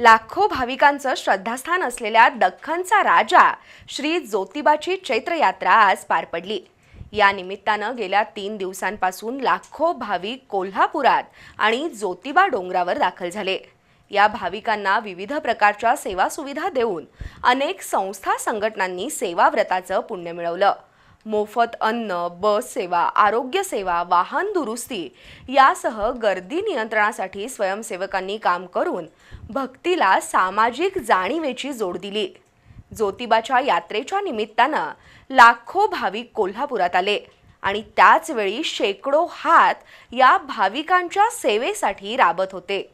लाखो भाविकांचं श्रद्धास्थान असलेल्या दख्खनचा राजा श्री ज्योतिबाची चैत्र यात्रा आज पार पडली. या निमित्तानं गेल्या तीन दिवसांपासून लाखो भाविक कोल्हापुरात आणि ज्योतिबा डोंगरावर दाखल झाले. या भाविकांना विविध प्रकारच्या सेवा सुविधा देऊन अनेक संस्था संघटनांनी सेवाव्रताचं पुण्य मिळवलं. मोफत अन्न बस सेवा आरोग्य सेवा वाहन दुरुस्ती यासह गर्दी नियंत्रणासाठी स्वयंसेवकांनी काम करून भक्तीला सामाजिक जाणीवेची जोड दिली. ज्योतिबाच्या यात्रेच्या निमित्तानं लाखो भाविक कोल्हापुरात आले आणि त्याचवेळी शेकडो हात या भाविकांच्या सेवेसाठी राबत होते.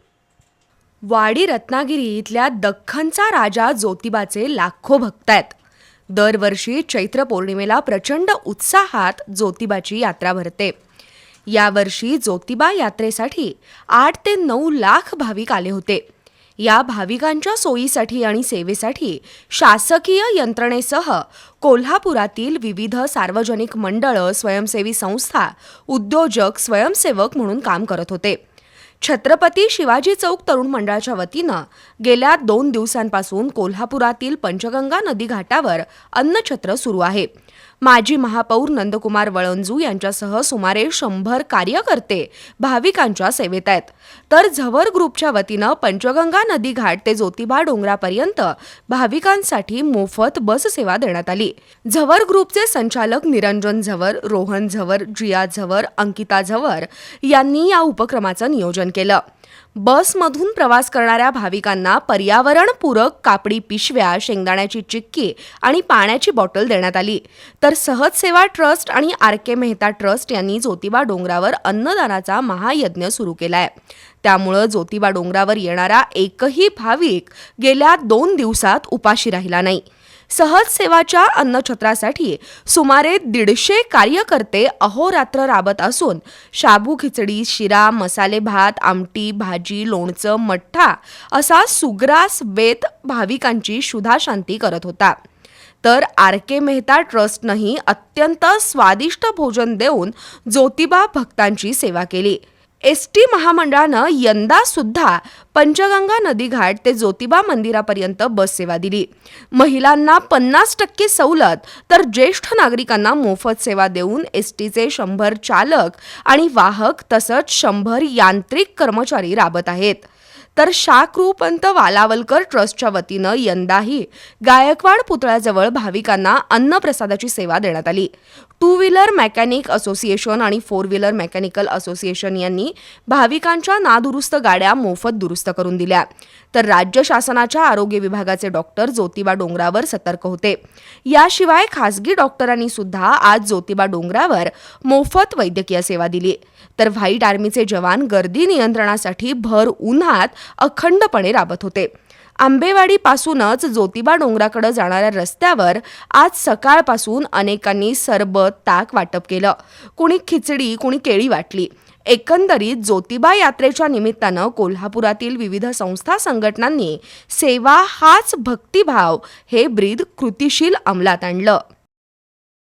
वाडी रत्नागिरी इथल्या दख्खनचा राजा ज्योतिबाचे लाखो भक्त आहेत. दरवर्षी चैत्र पौर्णिमेला प्रचंड उत्साहात ज्योतिबाची यात्रा भरते. यावर्षी ज्योतिबा यात्रेसाठी आठ ते नऊ लाख भाविक आले होते. या भाविकांच्या सोयीसाठी आणि सेवेसाठी शासकीय यंत्रणेसह कोल्हापुरातील विविध सार्वजनिक मंडळं स्वयंसेवी संस्था उद्योजक स्वयंसेवक म्हणून काम करत होते. छत्रपती शिवाजी चौक तरुण मंडळाच्या वतीनं गेल्या दोन दिवसांपासून कोल्हापुरातील पंचगंगा नदी घाटावर अन्नछत्र सुरू आहे. माजी महापौर नंदकुमार वळंजू यांच्यासह सुमारे शंभर कार्यकर्ते भाविकांच्या सेवेत आहेत. तर झवर ग्रुपच्या वतीनं पंचगंगा नदी घाट ते ज्योतिबा डोंगरापर्यंत भाविकांसाठी मोफत बस सेवा देण्यात आली. झवर ग्रुपचे संचालक निरंजन झवर रोहन झवर जिया झवर अंकिता झवर यांनी या उपक्रमाचं नियोजन केलं. बसमधून प्रवास करणाऱ्या भाविकांना पर्यावरणपूरक कापडी पिशव्या शेंगदाण्याची चिक्की आणि पाण्याची बॉटल देण्यात आली. तर सहज सेवा ट्रस्ट आणि आर के मेहता ट्रस्ट यांनी ज्योतिबा डोंगरावर अन्नदानाचा महायज्ञ सुरू केलाय. त्यामुळं ज्योतिबा डोंगरावर येणारा एकही भाविक गेल्या दोन दिवसात उपाशी राहिला नाही. सहज सेवाच्या अन्नछत्रासाठी सुमारे दीडशे कार्यकर्ते अहोरात्र राबत असून शाबू खिचडी शिरा मसाले भात आमटी भाजी लोणचं मठ्ठा असा सुग्रास बेत भाविकांची शुधाशांती करत होता. तर आर के मेहता ट्रस्टनंही अत्यंत स्वादिष्ट भोजन देऊन ज्योतिबा भक्तांची सेवा केली. एस टी महामंडळानं यंदा सुद्धा पंचगंगा नदीघाट ते ज्योतिबा मंदिरापर्यंत बस सेवा दिली. महिलांना पन्नास टक्के सवलत तर ज्येष्ठ नागरिकांना मोफत सेवा देऊन एस टीचे शंभर चालक आणि वाहक तसंच शंभर यांत्रिक कर्मचारी राबत आहेत. तर शाकृपंत वालावलकर ट्रस्टच्या वतीनं यंदाही गायकवाड पुतळ्याजवळ भाविकांना अन्नप्रसादाची सेवा देण्यात आली. टू व्हीलर मेकॅनिक असोसिएशन आणि फोर व्हीलर मेकॅनिकल असोसिएशन यांनी भाविकांच्या नादुरुस्त गाड्या मोफत दुरुस्त करून दिल्या. तर राज्य शासनाच्या आरोग्य विभागाचे डॉक्टर ज्योतिबा डोंगरावर सतर्क होते. याशिवाय खासगी डॉक्टरांनी सुद्धा आज ज्योतिबा डोंगरावर मोफत वैद्यकीय सेवा दिली. तर व्हाईट आर्मीचे जवान गर्दी नियंत्रणासाठी भर उन्हात अखंडपणे राबत होते. आंबेवाडीपासूनच ज्योतिबा डोंगराकडे जाणाऱ्या रस्त्यावर आज सकाळपासून अनेकांनी सरबत ताक वाटप केलं. कुणी खिचडी कुणी केळी वाटली. एकंदरीत ज्योतिबा यात्रेच्या निमित्तानं कोल्हापुरातील विविध संस्था संघटनांनी सेवा हाच भक्तिभाव हे ब्रीद कृतिशील अंमलात आणलं.